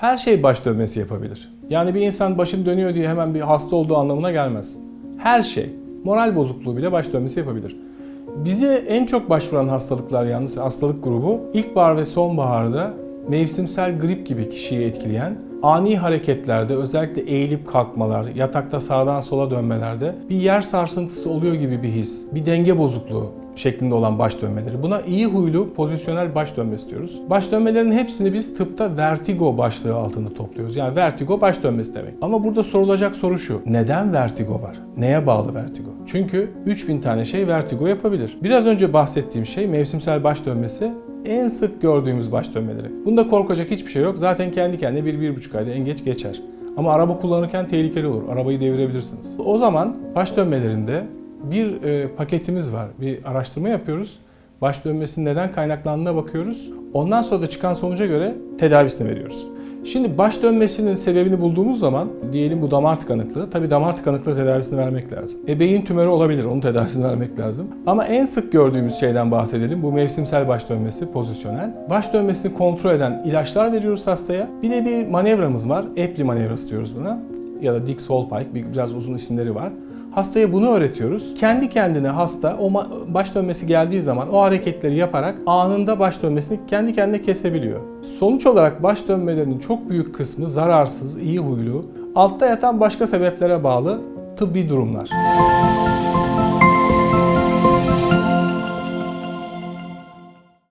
Her şey baş dönmesi yapabilir. Yani bir insan başım dönüyor diye hemen bir hasta olduğu anlamına gelmez. Her şey, moral bozukluğu bile baş dönmesi yapabilir. Bize en çok başvuran hastalıklar yalnız hastalık grubu ilkbahar ve sonbaharda mevsimsel grip gibi kişiyi etkileyen ani hareketlerde özellikle eğilip kalkmalar, yatakta sağdan sola dönmelerde bir yer sarsıntısı oluyor gibi bir his, bir denge bozukluğu şeklinde olan baş dönmeleri. Buna iyi huylu pozisyonel baş dönmesi diyoruz. Baş dönmelerin hepsini biz tıpta vertigo başlığı altında topluyoruz. Yani vertigo baş dönmesi demek. Ama burada sorulacak soru şu. Neden vertigo var? Neye bağlı vertigo? Çünkü 3000 tane şey vertigo yapabilir. Biraz önce bahsettiğim şey mevsimsel baş dönmesi en sık gördüğümüz baş dönmeleri. Bunda korkacak hiçbir şey yok. Zaten kendi kendine 1-1,5 ayda en geç geçer. Ama araba kullanırken tehlikeli olur. Arabayı devirebilirsiniz. O zaman baş dönmelerinde bir e, paketimiz var. Bir araştırma yapıyoruz. Baş dönmesinin neden kaynaklandığına bakıyoruz. Ondan sonra da çıkan sonuca göre tedavisini veriyoruz. Şimdi baş dönmesinin sebebini bulduğumuz zaman diyelim bu damar tıkanıklığı. Tabi damar tıkanıklığı tedavisini vermek lazım. E beyin tümörü olabilir. Onun tedavisini vermek lazım. Ama en sık gördüğümüz şeyden bahsedelim. Bu mevsimsel baş dönmesi, pozisyonel. Baş dönmesini kontrol eden ilaçlar veriyoruz hastaya. Bir de bir manevramız var. Epley manevrası diyoruz buna. Ya da Dick Solpike. bir- Biraz uzun isimleri var. Hastaya bunu öğretiyoruz. Kendi kendine hasta o baş dönmesi geldiği zaman o hareketleri yaparak anında baş dönmesini kendi kendine kesebiliyor. Sonuç olarak baş dönmelerinin çok büyük kısmı zararsız, iyi huylu, altta yatan başka sebeplere bağlı tıbbi durumlar.